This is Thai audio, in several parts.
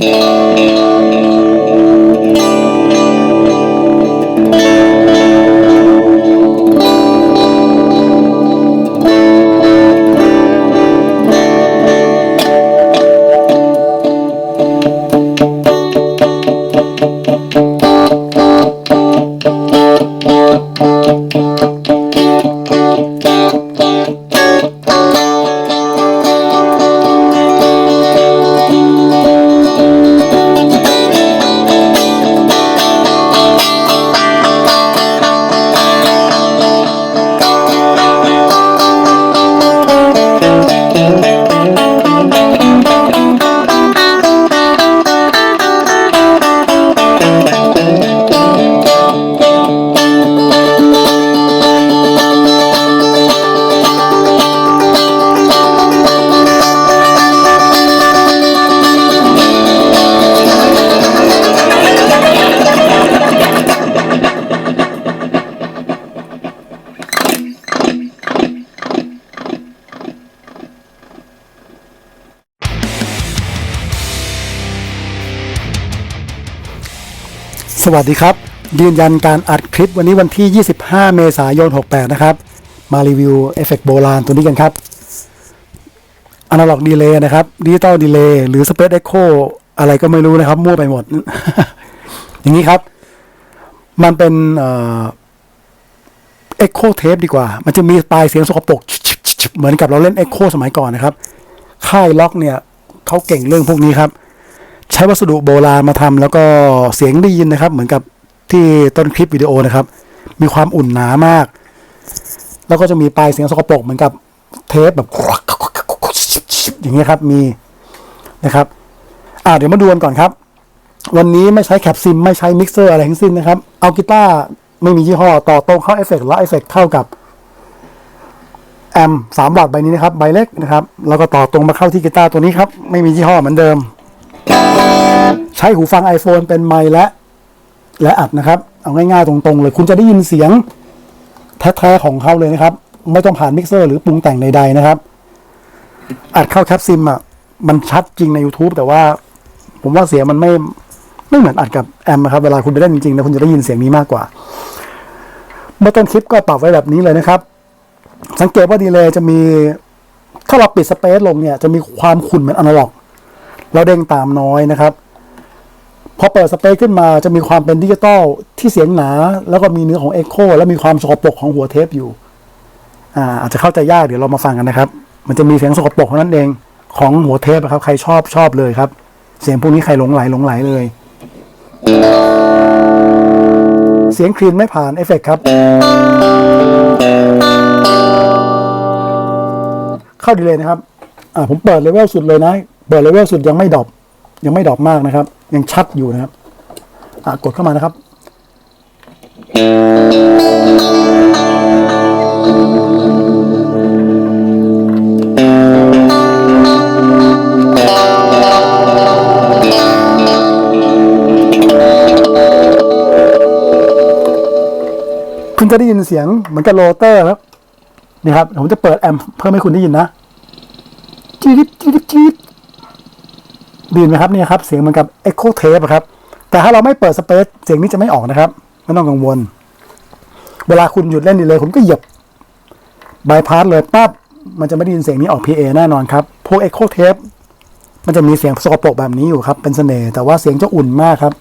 Música สวัสดีครับ ยืนยันการอัดคลิปวันนี้วันที่ 25 เมษายน 68 นะครับ มารีวิวเอฟเฟกต์โบราณตัวนี้กันครับ Analog Delay นะครับ Digital Delay หรือ Space Echo อะไรก็ไม่รู้นะครับ มั่วไปหมด อย่างนี้ครับ มันเป็นเอ่อ Echo Tape ดีกว่า มันจะมีปลายเสียงสกปรกเหมือนกับเราเล่น Echo สมัยก่อนนะครับ ค่ายล็อกเนี่ยเขาเก่งเรื่องพวกนี้ครับ ใช้วัสดุโบราณมาทำแล้วก็เสียงได้ยินนะครับ เหมือนกับที่ต้นคลิปวิดีโอนะครับ มีความอุ่นหนามาก แล้วก็จะมีปลายเสียงสกปรกเหมือนกับเทปแบบอย่างเงี้ครับมีนะครับอ่าเดี๋ยวมาดูกันก่อนครับ วันนี้ไม่ใช้แคปซิมไม่ใช้มิกเซอร์อะไรทั้งสิ้นนะครับ เอากีตาร์ไม่มียี่ห้อต่อตรงเข้าเอฟเฟกต์แล้วเอฟเฟกต์เข้ากับแอมสามวัตต์ใบนี้นะครับ ใบเล็กนะครับ แล้วก็ต่อตรงมาเข้าที่กีตาร์ตัวนี้ครับ ไม่มียี่ห้อเหมือนเดิม ใช้หูฟัง iPhone เป็นไมค์และ และอัดนะครับ เอาง่ายๆตรงๆเลย คุณจะได้ยินเสียงแท้ๆของเขาเลยนะครับ ไม่ต้องผ่านมิกเซอร์หรือปรุงแต่งใดๆนะครับ อัดเข้าแคปซิมอะ มันชัดจริงใน YouTube แต่ว่า ผมว่าเสียงมันไม่ไม่เหมือนอัดกับแอมนะครับเวลาคุณไปเล่นจริงๆนะคุณจะได้ยินเสียงนี้มากกว่า เมื่อต้นคลิปก็ปรับไว้แบบนี้เลยนะครับ สังเกตว่าดีเลยจะมีถ้าเราปิดสเปซลงเนี่ย จะมีความขุ่นเหมือนอนาล็อก เราเด้งตามน้อยนะครับ พอเปิดสเปซขึ้นมาจะมีความเป็นดิจิตอลที่เสียงหนา แล้วก็มีเนื้อของเอ็กโคและมีความสกปรกของหัวเทปอยู่อาอาจจะเข้าใจยากเดี๋ยวเรามาฟังกันนะครับ มันจะมีเสียงสกปรกเท่านั้นเองของหัวเทปอะครับใครชอบชอบเลยครับ เสียงพวกนี้ใครหลงไหลหลงไหลเลย เสียงคลีนไม่ผ่านเอฟเฟกต์ครับ เข้าดีเลยนะครับ อ่าผมเปิดเลเวลสุดเลยนะ เปิดเลเวลสุดยังไม่ดรอปยังไม่ดรอปมากนะครับ ยังชัดอยู่นะครับอ่ากดเข้ามานะครับ คุณจะได้ยินเสียงเหมือนกับโรเตอร์ครับนี่ครับ ผมจะเปิดแอมเพื่อให้คุณได้ยินนะจี๊ดจี๊ดจี๊ด ดยินไหมครับเนี่ยครับเสียงเหมือนกับ Echo Tape ครับ แต่ถ้าเราไม่เปิดสเปซเสียงนี้จะไม่ออกนะครับไม่ต้องกังวล เวลาคุณหยุดเล่นดีเลยคุณก็เหยียบบายพาสเลยปั๊บมันจะไม่ได้ยินเสียงนี้ออก PA แน่นอนครับ พวก Echo Tape มันจะมีเสียงสกปรกแบบนี้อยู่ครับ เป็นเสน่ห์แต่ว่าเสียงจะอุ่นมากครับ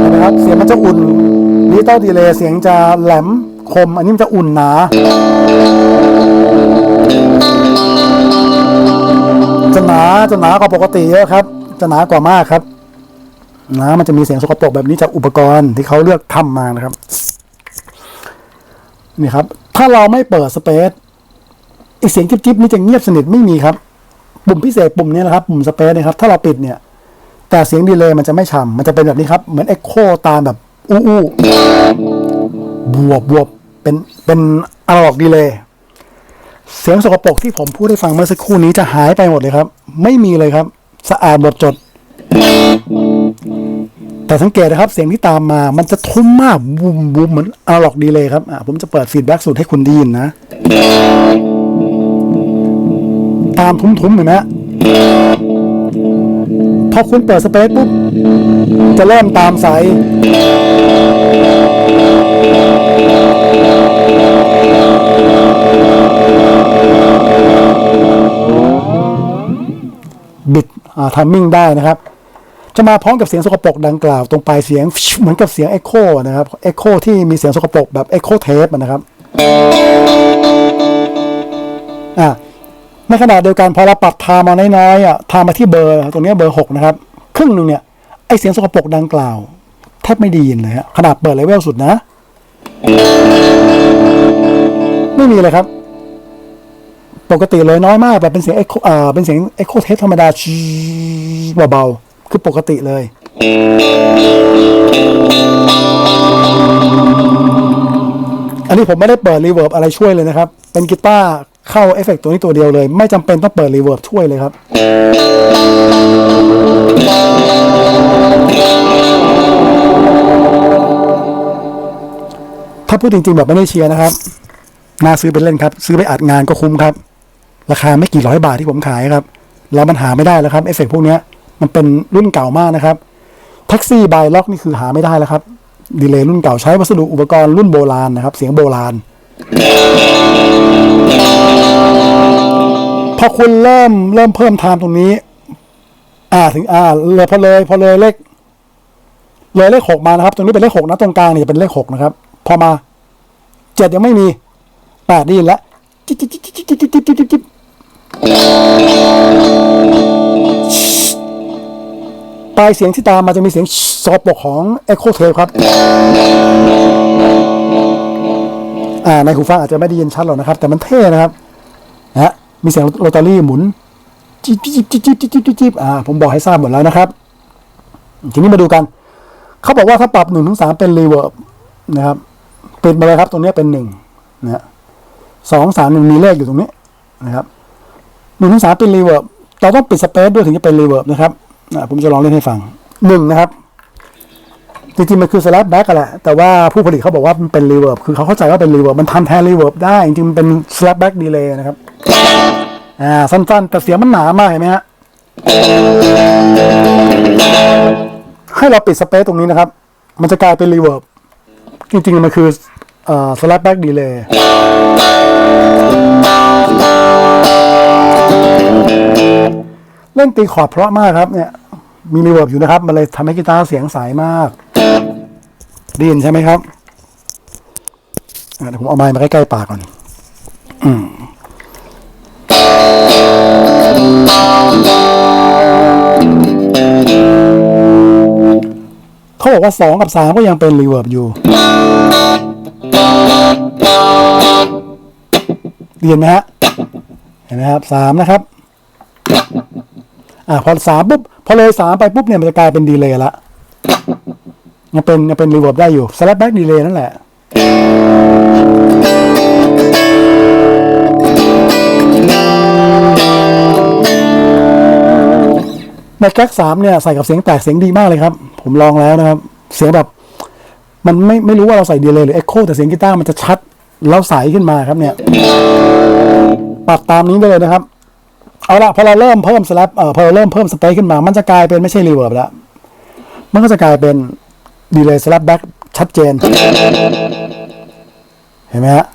เห็นไหมครับเสียงมันจะอุ่นดิจิตอลดีเลย์เสียงจะแหลมคม อันนี้มันจะอุ่นหนา หนาจะหนากว่าปกติเยอะครับ จะหนากว่ามากครับหนามันจะมีเสียงสกปรกแบบนี้จากอุปกรณ์ที่เขาเลือกทำมานะครับ นี่ครับ ถ้าเราไม่เปิดสเปซอีกเสียงจิ๊บๆนี่จะเงียบสนิทไม่มีครับ ปุ่มพิเศษปุ่มนี้นะครับ ปุ่มสเปซนะครับ ถ้าเราปิดเนี่ย แต่เสียงดีเลยมันจะไม่ฉ่ำมันจะเป็นแบบนี้ครับ เหมือนเอ็กโคตามแบบ อู้อู้บวบบวบเป็นเป็นอะล็อกดีเลย เสียงสกปรกที่ผมพูดให้ฟังเมื่อสักครู่นี้จะหายไปหมดเลยครับ ไม่มีเลยครับ สะอาดหมดจด แต่สังเกตนะครับเสียงที่ตามมามันจะทุ้มมากบูมบูมเหมือนอะล็อกดีเลยครับอ่าผมจะเปิดฟีดแบ็กสูตรให้คุณได้ยินนะ ตามทุ้มๆเห็นไหมฮะอคุณเปิดสเปซปุ๊บจะเริ่มตามสาย บิดทัมมิ่งได้นะครับ จะมาพร้อมกับเสียงสกปรกดังกล่าว ตรงปลายเสียงเหมือนกับเสียงเอ็โคนะครับเอ็โคที่มีเสียงสกปรกแบบเอ็โคเทปนะครับอะในขณะเดียวกันพอเราปรับทามาน้อยๆอะทามาที่เบอร์ตรงนี้เบอร์หกนะครับ ครึ่งหนึ่งเนี่ยไอเสียงสกปรกดังกล่าว แทบไม่ไดียินเลยฮะขนาดเปิดเลเวลสุดนะ ไม่มีเลยครับ ปกติเลยน้อยมากแบบเป็นเสียงเอ็กโคอ่าเป็นเสียงเอ็กโคเทปธรรมดาชเบาๆคือปกติเลย อันนี้ผมไม่ได้เปิดรีเวิร์บอะไรช่วยเลยนะครับ เป็นกีตาร์เข้าเอฟเฟกต์ตัวนี้ตัวเดียวเลย ไม่จำเป็นต้องเปิดรีเวิร์บช่วยเลยครับถ้าพูดจริงๆแบบไม่ได้เชียร์นะครับ น่าซื้อเป็นเล่นครับ ซื้อไปอัดงานก็คุ้มครับ ราคาไม่กี่ร้อยบาทที่ผมขายครับ แล้วมันหาไม่ได้แล้วครับเอฟเฟกพวกนี้มันเป็นรุ่นเก่ามากนะครับแท็กซี่บายล็อกนี่คือหาไม่ได้แล้วครับดีเลย์รุ่นเก่าใช้วัสดุอุปกรณ์รุ่นโบราณนะครับ เสียงโบราณ พอคุณเริ่มเริ่มเพิ่มไทม์ตรงนี้ อ่าถึงอ่าเลยพอเลยพอเลยเลขเลยเลขหกมานะครับ ตรงนี้เป็นเลขหกนะตรงกลางเนี่ยเป็นเลขหกนะครับ พอมาเจ็ดยังไม่มีแปดนี่แล้วจิ๊บจิ๊บจิ๊บจิ๊บจิ๊บจิ๊บจิ๊บ ปลายเสียงที่ตามมาจะมีเสียงสอบปกของ Echo t a ครับอ่าในหูฟังอาจจะไม่ได้ยินชัดหรอกนะครับ แต่มันเท่นะครับนะมีเสียงโรตารี่หมุนจิ๊บจิ๊บจิ๊บจิ๊บจิ๊บจิ๊บจิ๊บอ่าผมบอกให้ทราบหมดแล้วนะครับ ทีนี้มาดูกัน เขาบอกว่าถ้าปรับหนึ่งถึงสามเป็นรีเวิร์บนะครับปิดมาเลยครับตรงนี้เป็นหนึ่งนะสองสามหนึ่งมีเลขอยู่ตรงนี้นะครับ หนึ่งถึงสามเป็นรีเวิร์บเราต้องปิดสเปซด้วยถึงจะเป็นรีเวิร์บนะครับผมจะลองเล่นให้ฟังหนึ่งนะครับ จริงๆ มันคือ slap back กันแหละ แต่ว่าผู้ผลิตเขาบอกว่ามันเป็น reverb คือเขาเข้าใจว่าเป็น reverb มันทำแทน reverb ได้ จริงๆ มันเป็น slap back delay นะครับ อ่า สั้นๆ แต่เสียงมันหนามากเห็นไหมฮะ ให้เราปิดสเปซตรงนี้นะครับ มันจะกลายเป็น reverb จริงๆ มันคืออ่อ slap back delay เล่นตีคอร์ดเพราะมากครับเนี่ยมีรีเวิร์บอยู่นะครับ มันเลยทำให้กีตาร์เสียงใสมากได้ยินใช่ไหมครับเดี๋ยวผมเอาไม้มาใกล้ๆปากก่อนอืมเขาบอกว่าสองกับสามก็ยังเป็นรีเวิร์บอยู่ได้ยินไหมฮะ เห็นไหมครับสามนะครับ อ่าพอสามปุ๊บพอเลยสามไปปุ๊บเนี่ยมันจะกลายเป็นดีเลย์ละยังเป็นยังเป็นรีเวิร์บได้อยู่สลับแบ็กดีเลย์นั่นแหละในแก๊กสามเนี่ยใส่กับเสียงแตกเสียงดีมากเลยครับ ผมลองแล้วนะครับ เสียงแบบ มันไม่ไม่รู้ว่าเราใส่ดีเลย์หรือเอ็กโคแต่เสียงกีตาร์มันจะชัดแล้วใสขึ้นมาครับเนี่ยปรับตามนี้ได้เลยนะครับ เอาละพอเราเริ่มเพิ่มสลับเอ่อพอเราเริ่มเพิ่มสเปคขึ้นมา มันจะกลายเป็นไม่ใช่รีเวิร์บแล้ว มันก็จะกลายเป็นดีเลย์สลับแบ็กชัดเจน เห็นไหมฮะ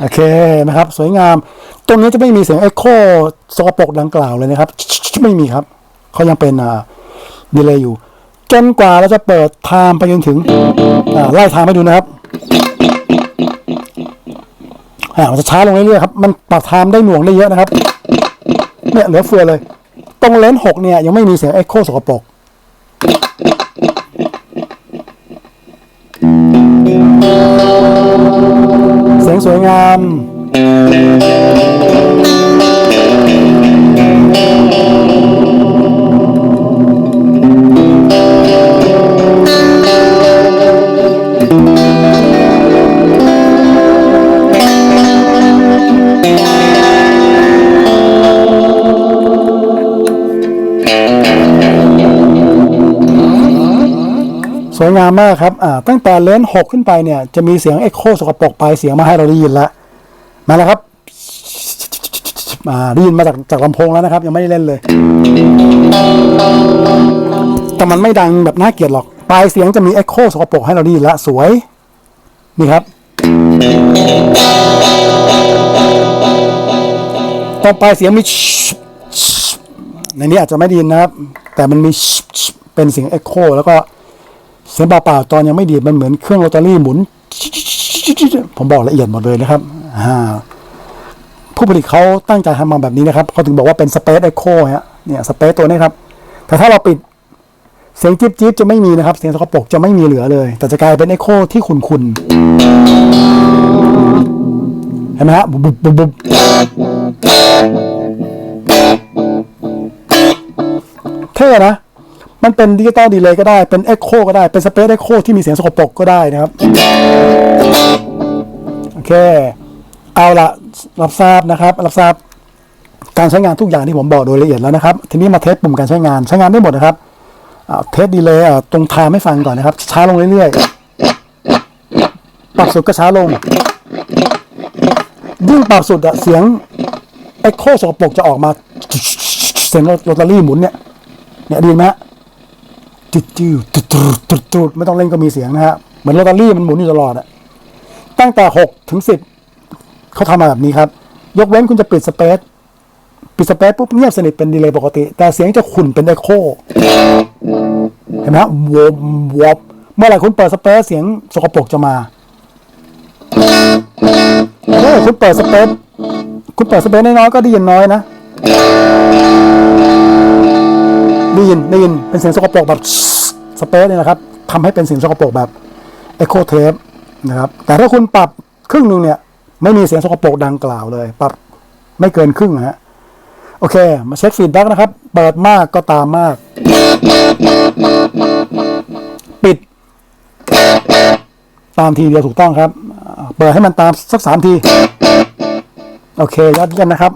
โอเคนะครับ สวยงาม ตรงนี้จะไม่มีเสียงเอ็กโคสกปรกดังกล่าวเลยนะครับ ไม่มีครับ เขายังเป็นอ่าดีเลยอยู่ จนกว่าเราจะเปิดไทม์ไปจนถึงอ่าไล่ไทม์ให้ดูนะครับมันจะช้าลงเรื่อยๆครับ มันปรับไทม์ได้หน่วงได้เยอะนะครับ เนี่ยเหลือเฟือเลย ตรงเลนส์หกเนี่ยยังไม่มีเสียงเอ็กโคสกปรกเสียงสวยงาม วยงามมากครับตั้งแต่เลนส์หกขึ้นไปเนี่ย จะมีเสียงเอ็กโคสกปรกปลายเสียงมาให้เราได้ยินแล้ว มาแล้วครับอ่าได้ยินมาจากจากลำโพงแล้วนะครับ ยังไม่ได้เล่นเลย แต่มันไม่ดังแบบน่าเกลียดหรอก ปลายเสียงจะมีเอ็กโคสกปรกให้เราได้ยินล้วสวย นี่ครับตอนปลายเสียงมีในนี้อาจจะไม่ด้ยินะครับ แต่มันมีเป็นเสียงเอ็กโคแล้วก็เสียงเปล่าๆตอนยังไม่ดีมันเหมือนเครื่องโรตารี่หมุน ผมบอกละเอียดหมดเลยนะครับผู้ผลิตเขาตั้งใจทำมาแบบนี้นะครับเขาถึงบอกว่าเป็นสเปซเอ็กโคฮะเนี่ยสเปซตัวนี้ครับ แต่ถ้าเราปิดเสียงจิ๊บจิ๊บจะไม่มีนะครับ เสียงสกปรกจะไม่มีเหลือเลย แต่จะกลายเป็นเอ็กโคที่ขุนคุนเห็นไหมฮะบุบบุบบุบบุบเท่นะ มันเป็นดิจิตอลดีเลย์ก็ได้ เป็นเอ็กโคก็ได้ เป็นสเปซเอ็กโคที่มีเสียงสกปรกก็ได้นะครับ โอเค เอาละรับทราบนะครับ รับทราบ การใช้งานทุกอย่างที่ผมบอกโดยละเอียดแล้วนะครับ ทีนี้มาเทสปุ่มการใช้งาน ใช้งานได้หมดนะครับเทสดีเลย์ตรงไทม์ให้ฟังก่อนนะครับ ช้าลงเรื่อยๆ ปรับสุดก็ช้าลง ยิ่งปรับสุดอะเสียงเอ็กโคสกปรกจะออกมา เสียงโรตารี่หมุนเนี่ยเนี่ยดีไหมฮะ จุดจิ้วตุดตุดตุดตุดไม่ต้องเล่นก็มีเสียงนะฮะ เหมือนโรตารี่มันหมุนอยู่ตลอดอะตั้งแต่หกถึงสิบเขาทำมาแบบนี้ครับ ยกเว้นคุณจะปิดสเปซปิดสเปซปุ๊บเงียบสนิทเป็นดีเลย์ปกติ แต่เสียงจะขุ่นเป็นเอโคเห็นไหมฮะวอมวอมเมื่อไหร่คุณเปิดสเปซเสียงสกปรกจะมาเมื่อคุณเปิดสเปซคุณเปิดสเปซน้อยๆก็ได้ยินน้อยนะ ได้ยินได้ยินเป็นเสียงสกปรกแบบสเปซเนี่ยนะครับทำให้เป็นเสียงสกปรกแบบเอโคเทปนะครับแต่ถ้าคุณปรับครึ่งหนึ่งเนี่ย ไม่มีเสียงสกปรกดังกล่าวเลย ปรับไม่เกินครึ่งฮะโอเค มาเช็คฟีดแบ็กนะครับ เปิดมากก็ตามมาก ปิด ตามทีเดียวถูกต้องครับ เปิดให้มันตามสักสามที โอเค ยอดเยี่ยมนะครับ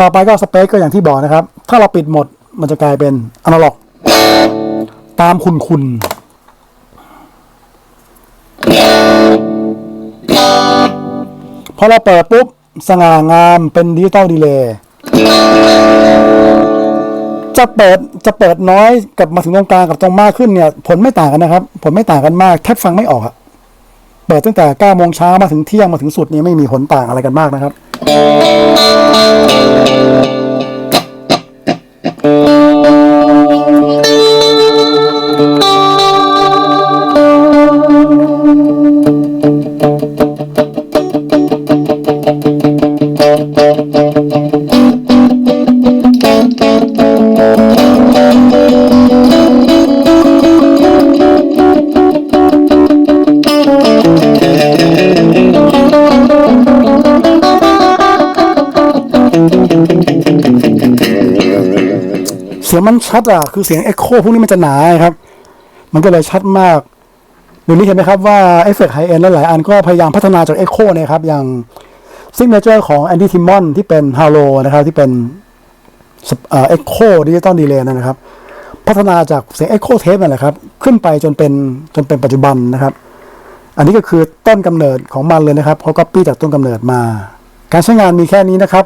ต่อไปก็สเปคก็อย่างที่บอกนะครับ ถ้าเราปิดหมด มันจะกลายเป็นอนาล็อก ตามคุณคุณพอเราเปิดปุ๊บ สง่างามเป็นดิจิตอลดีเลย์จะเปิดจะเปิดน้อยกับมาถึงตรงกลางกับตรงมากขึ้นเนี่ย ผลไม่ต่างกันนะครับ ผลไม่ต่างกันมากแทบฟังไม่ออกอะเปิดตั้งแต่9โมงเช้ามาถึงเที่ยงมาถึงสุดเนี่ยไม่มีผลต่างอะไรกันมากนะครับ ยงมันชัดอะคือเสียงเอ็กโคพวกนี้มันจะหนาครับ มันก็เลยชัดมากเดี๋ยวนี้เห็นไหมครับว่าเอฟเฟกต์ไฮเอ็นหลายอันก็พยายามพัฒนาจากเอ็กโคเนี่ยครับ อย่างซิกเนเจอร์ของแอนดี้ทิมมอนที่เป็นฮาโลนะครับ ที่เป็นเอ็กโคดิจิตอลดีเลย์นะครับ พัฒนาจากเสียงเอ็กโคเทปนั่นแหละครับ ขึ้นไปจนเป็นจนเป็นปัจจุบันนะครับ อันนี้ก็คือต้นกำเนิดของมันเลยนะครับเขาก็ปี้จากต้นกำเนิดมา การใช้งานมีแค่นี้นะครับ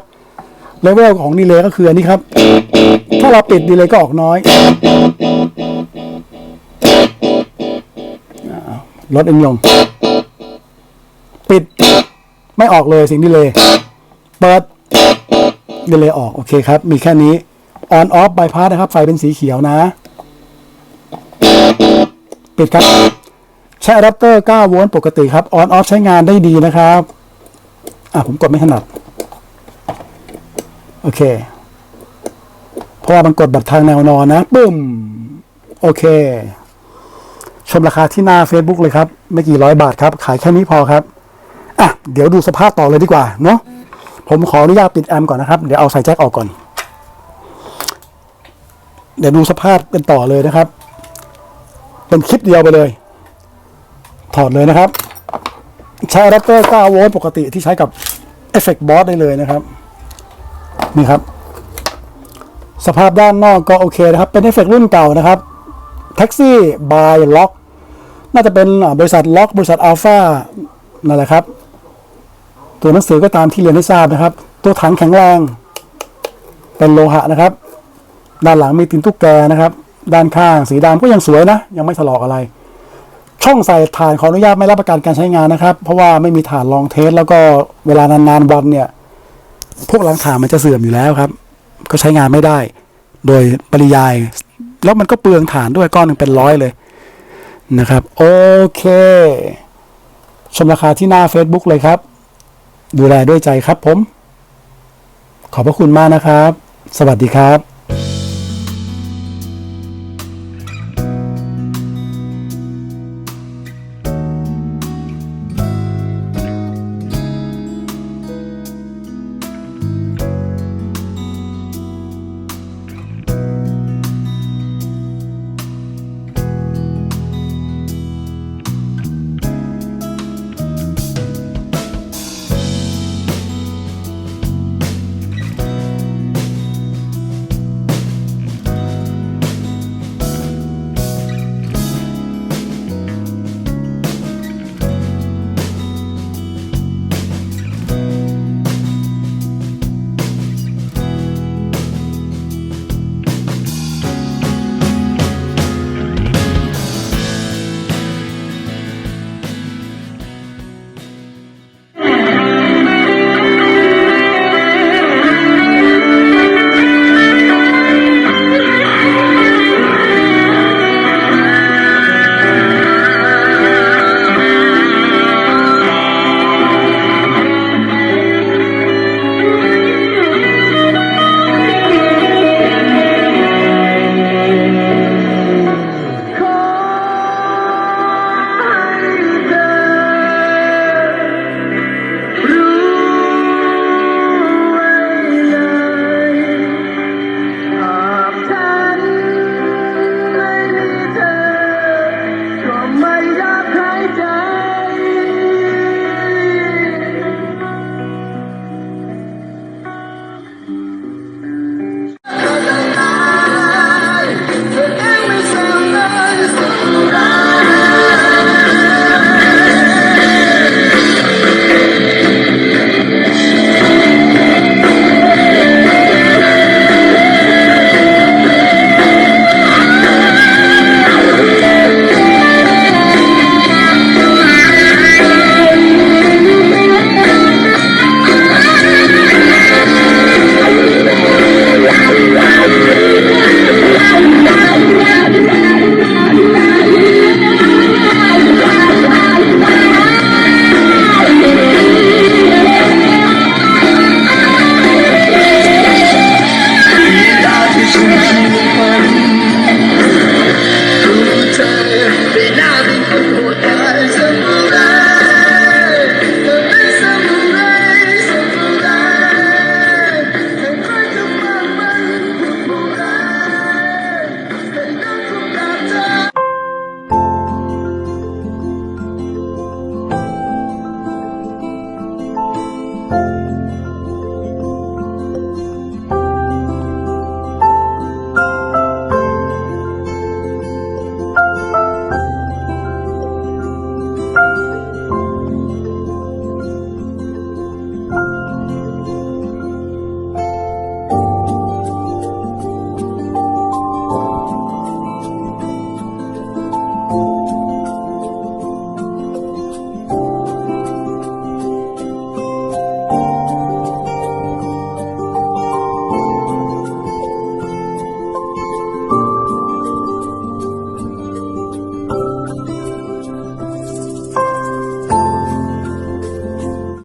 เลเวลของดีเลย์ก็คืออันนี้ครับ ถ้าเราปิดดีเลย์ก็ออกน้อยลดเองลง ปิด ไม่ออกเลยสิ่งดีเลย์เปิดดีเลย์ออก โอเคครับ มีแค่นี้ on off bypass นะครับ ไฟเป็นสีเขียวนะ ปิดครับ ใช้อะแดปเตอร์ 9 โวลต์ปกติครับ on off ใช้งานได้ดีนะครับ อะ ผมกดไม่ถนัด โอเค เพราะว่ามันกดแบบทางแนวนอนนะปึ้ม โอเค ชมราคาที่หน้า Facebook เลยครับ ไม่กี่ร้อยบาทครับ ขายแค่นี้พอครับ อะ เดี๋ยวดูสภาพต่อเลยดีกว่าเนาะผมขออนุญาตปิดแอมป์ก่อนนะครับ เดี๋ยวเอาสายแจ็คออกก่อน เดี๋ยวดูสภาพเป็นต่อเลยนะครับ เป็นคลิปเดียวไปเลย ถอดเลยนะครับ ใช้อะแดปเตอร์9โวลต์ปกติที่ใช้กับ Effect Boss ได้เลยนะครับ นี่ครับ สภาพด้านนอกก็โอเคนะครับ เป็นเอฟเฟกต์รุ่นเก่านะครับแท็กซี่บายล็อกน่าจะเป็นบริษัทล็อกบริษัทอัลฟานั่นแหละครับ ตัวหนังสือก็ตามที่เรียนให้ทราบนะครับ ตัวถังแข็งแรง เป็นโลหะนะครับ ด้านหลังมีตินตุ๊กแกนะครับ ด้านข้างสีดำก็ยังสวยนะ ยังไม่ถลอกอะไร ช่องใส่ถ่านขออนุญาตไม่รับประกันการใช้งานนะครับ เพราะว่าไม่มีถ่านรองเทสแล้วก็เวลานานๆวันเนี่ย พวกหลังคานมันจะเสื่อมอยู่แล้วครับ ก็ใช้งานไม่ได้ โดยปริยาย แล้วมันก็เปลืองฐานด้วยก้อนหนึ่งเป็นร้อยเลยนะครับ โอเค ชมราคาที่หน้า Facebook เลยครับ ดูแลด้วยใจครับผม ขอบพระคุณมากนะครับ สวัสดีครับ